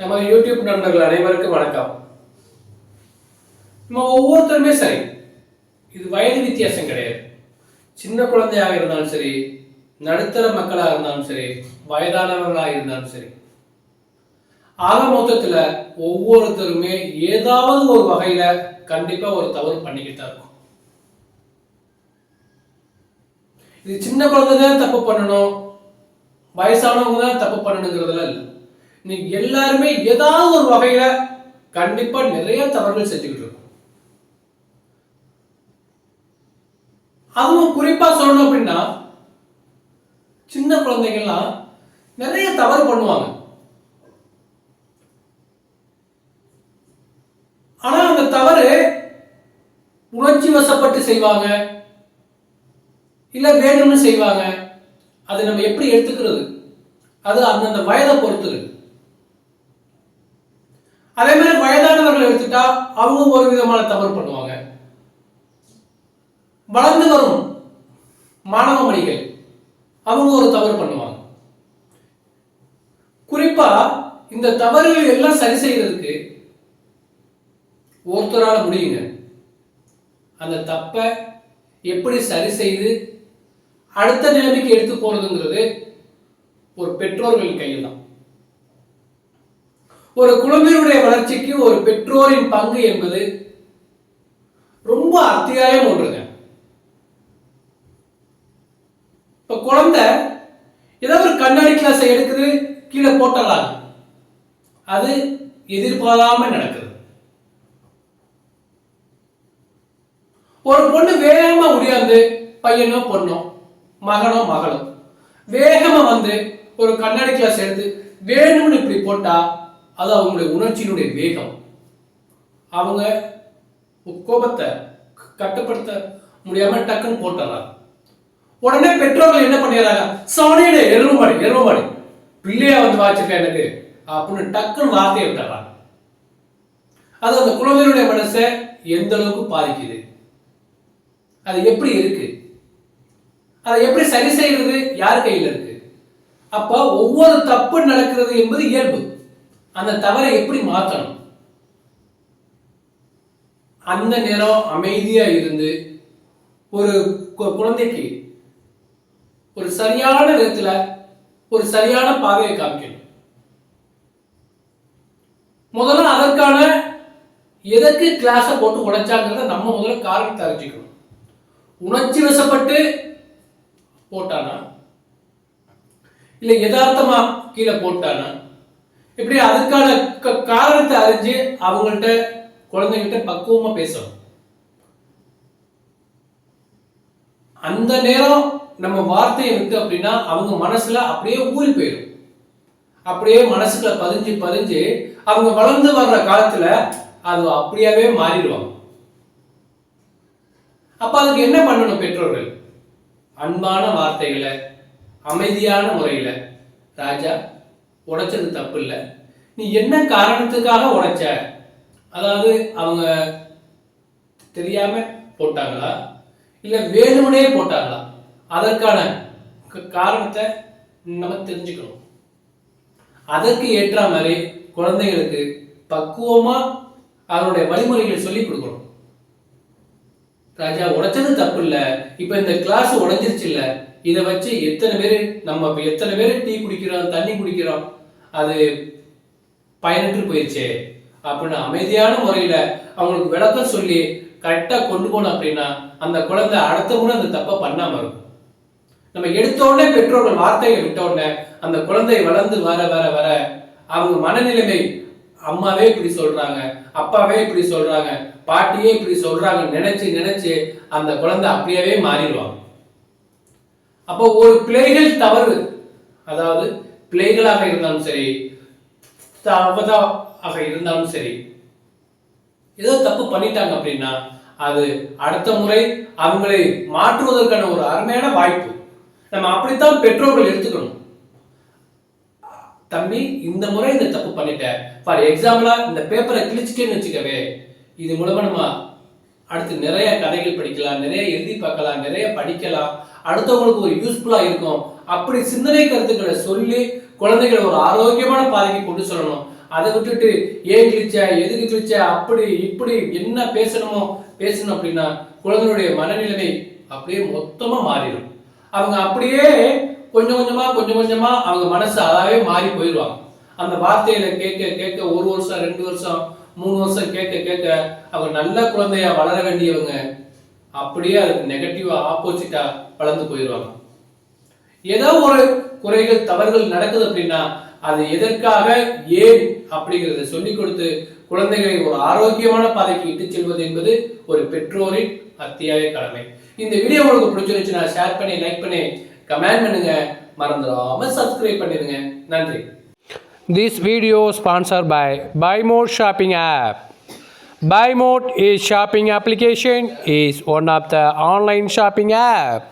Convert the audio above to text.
நம்ம யூடியூப் நண்பர்கள் அனைவருக்கும் வணக்கம். நம்ம ஒவ்வொருத்தருமே சரி இது வயது வித்தியாசம் கிடையாது. சின்ன குழந்தையாக இருந்தாலும் சரி நடுத்தர மக்களாக இருந்தாலும் சரி வயதானவர்களாக இருந்தாலும் சரி ஆக மொத்தத்தில் ஒவ்வொருத்தருமே ஏதாவது ஒரு வகையில் கண்டிப்பாக ஒரு தவறு பண்ணிக்கிட்டு தான் இருக்கும். இது சின்ன குழந்தை தான் தப்பு பண்ணணும் வயசானவங்க தான் தப்பு பண்ணணுங்கிறதுல இல்லை. இன்னைக்கு எல்லாருமே ஏதாவது ஒரு வகையில கண்டிப்பா நிறைய தவறுகள் செஞ்சுக்கிட்டு இருக்கோம். அதுவும் குறிப்பா சொல்லணும் அப்படின்னா சின்ன குழந்தைகள்லாம் நிறைய தவறு பண்ணுவாங்க. ஆனா அந்த தவறு உணர்ச்சி வசப்பட்டு செய்வாங்க. இல்ல வேணும்னு செய்வாங்க. அது நம்ம எப்படி எடுத்துக்கிறது? அது அந்தந்த வயதை பொறுத்தது. அதே மாதிரி வயதானவர்கள் எடுத்துட்டா அவங்க ஒரு விதமான தவறு பண்ணுவாங்க. வளர்ந்து வரும் மாணவ மணிகள் அவங்க ஒரு தவறு பண்ணுவாங்க. குறிப்பா இந்த தவறுகள் எல்லாம் சரி செய்யறதுக்கு ஒருத்தரால முடியுங்க. அந்த தப்பை எப்படி சரி செய்து அடுத்த நிலைமைக்கு எடுத்து போறதுங்கிறது ஒரு பெற்றோர்கள் கையில் தான் ஒரு குழந்தையுடைய வளர்ச்சிக்கு ஒரு பெற்றோரின் பங்கு என்பது ரொம்ப அத்தியாயம் ஒன்றுங்க. இப்ப குழந்தை ஏதாவது ஒரு கண்ணாடி கிளாஸை எடுக்குது கீழே போட்டலாம். அது எதிர்பாராம நடக்குது. ஒரு பொண்ணு வேகமா உடையாந்து பையனோ பொண்ணோ மகனோ மகளோ வேகமா வந்து ஒரு கண்ணாடி கிளாஸ் எடுத்து வேணும்னு இப்படி போட்டா அது அவங்களுடைய உணர்ச்சியினுடைய வேகம். அவங்க கோபத்தை கட்டுப்படுத்த முடியாம டக்குன்னு போட்டுறாங்க. உடனே பெற்றோர்கள் என்ன பண்ணிடுறாங்க? சவனியடே எருமாடி எருமாடி பிள்ளையா வந்து வாச்சிருக்க எனக்கு? அப்படின்னு டக்குன்னு வார்த்தையை விட்டுறாங்க. அது அந்த குழந்தையுடைய மனசை எந்த அளவுக்கு பாதிக்குது? அது எப்படி இருக்கு? அதை எப்படி சரி செய்யறது? யார் கையில் இருக்கு? அப்ப ஒவ்வொரு தப்பு நடக்கிறது என்பது இயல்பு. அந்த தவறை எப்படி மாற்றணும் அந்த நேரம் அமைதியா இருந்து ஒரு கு- குழந்தைக்கு ஒரு சரியான விதத்துல ஒரு சரியான பாதையை காமிக்கணும். முதல்ல அதற்கான எதற்கு கிளாஸை போட்டு உடைச்சாங்கிறத நம்ம முதல்ல காரணத்தை அறிஞ்சிக்கணும். உணர்ச்சி வசப்பட்டு போட்டானா? இல்லை யதார்த்தமா கீழே போட்டானா? இப்படி அதுக்கான க- காரணத்தை அறிஞ்சு அவங்கள்ட்ட குழந்தைகிட்ட பக்குவமா பேசணும். அந்த நேரம் நம்ம வார்த்தையை விட்டு அப்படின்னா அவங்க மனசுல அப்படியே ஊறி போயிடும். அப்படியே மனசுக்குள்ள பதிஞ்சு பதிஞ்சு அவங்க வளர்ந்து வர்ற காலத்துல அது அப்படியாவே மாறிடுவாங்க. அப்ப அதுக்கு என்ன பண்ணணும் பெற்றோர்கள்? அன்பான வார்த்தைகளை அமைதியான முறையில ராஜா உடைச்சது தப்பு இல்லை நீ என்ன காரணத்துக்காக உடைச்ச? அதாவது அவங்க தெரியாம போட்டாங்களா? இல்ல வேணும்னே போட்டாங்களா? அதற்கான க- காரணத்தை நம்ம தெரிஞ்சுக்கணும். அதற்கு ஏற்ற மாதிரி குழந்தைகளுக்கு பக்குவமா அவருடைய வழிமுறைகளை சொல்லி கொடுக்கணும். ராஜா உடைச்சது தப்பு இல்ல இப்ப இந்த கிளாஸ் உடைஞ்சிருச்சு இல்ல. இதை வச்சு எத்தனை பேர் நம்ம எத்தனை பேர் டீ குடிக்கிறோம் தண்ணி குடிக்கிறோம்? அது பயனற்று போயிடுச்சே அப்படின்னு அமைதியான முறையில் அவங்களுக்கு விளக்கம் சொல்லி கரெக்டாக கொண்டு போனோம் அப்படின்னா அந்த குழந்தை அடுத்த முறை அந்த தப்பை பண்ணாமல் இருக்கும். நம்ம எடுத்த உடனே பெற்றோர்கள் வார்த்தையை விட்ட உடனே அந்த குழந்தை வளர்ந்து வர வர வர அவங்க மனநிலைமை அம்மாவே இப்படி சொல்றாங்க அப்பாவே இப்படி சொல்றாங்க பாட்டியே இப்படி சொல்றாங்க நினைச்சு நினைச்சு அந்த குழந்தை அப்படியே மாறிடுவாங்க. அப்போ ஒரு பிள்ளைகள் தவறு. அதாவது பிள்ளைகளாக இருந்தாலும் சரி தவறாக இருந்தாலும் சரி ஏதோ தப்பு பண்ணிட்டாங்க அப்படின்னா அது அடுத்த முறை அவங்களை மாற்றுவதற்கான ஒரு அருமையான வாய்ப்பு. நம்ம அப்படித்தான் பெற்றோர்கள் எடுத்துக்கணும். தம்பி இந்த முறை இந்த தப்பு பண்ணிட்ட. ஃபார் எக்ஸாம்பிளா இந்த பேப்பரை கிழிச்சிட்டேன்னு வச்சுக்கவே இது மூலமா நம்ம அடுத்து நிறைய கதைகள் படிக்கலாம் நிறைய எழுதி பார்க்கலாம் நிறைய படிக்கலாம். அடுத்தவங்களுக்கு ஒரு யூஸ்ஃபுல்லா இருக்கும். அப்படி சிந்தனை கருத்துக்களை சொல்லி குழந்தைகளை ஒரு ஆரோக்கியமான பாதைக்கு கொண்டு சொல்லணும். அதை விட்டுட்டு ஏன் கிழிச்ச எதுக்கு கிழிச்ச அப்படி இப்படி என்ன பேசணுமோ பேசணும் அப்படின்னா குழந்தைகளுடைய மனநிலைமை அப்படியே மொத்தமா மாறிடும். அவங்க அப்படியே கொஞ்சம் கொஞ்சமா கொஞ்சம் கொஞ்சமா அவங்க மனசு அதாவே மாறி போயிடுவாங்க. அந்த வார்த்தையில கேட்க கேட்க ஒரு வருஷம் ரெண்டு வருஷம் மூணு வருஷம் கேட்க கேட்க அவங்க நல்ல குழந்தையா வளர வேண்டியவங்க அப்படியே அதுக்கு நெகட்டிவா ஆப்போசிட்டா வளர்ந்து போயிடுவாங்க. ஏதோ ஒரு குறைகள் தவறுகள் நடக்குது அப்படின்னா அது எதற்காக ஏன் அப்படிங்கறத சொல்லிக் கொடுத்து குழந்தைகளை ஒரு ஆரோக்கியமான பாதைக்கு இட்டு செல்வது என்பது ஒரு பெற்றோரின் அத்தியாய கடமை. இந்த வீடியோ உங்களுக்கு பிடிச்சிருந்துச்சுன்னா ஷேர் பண்ணி லைக் பண்ணி கமெண்ட் பண்ணுங்க. மறந்துடாம சப்ஸ்கிரைப் பண்ணிடுங்க. நன்றி. This video sponsor by buy more shopping app Buy More is shopping application is one of the online shopping app.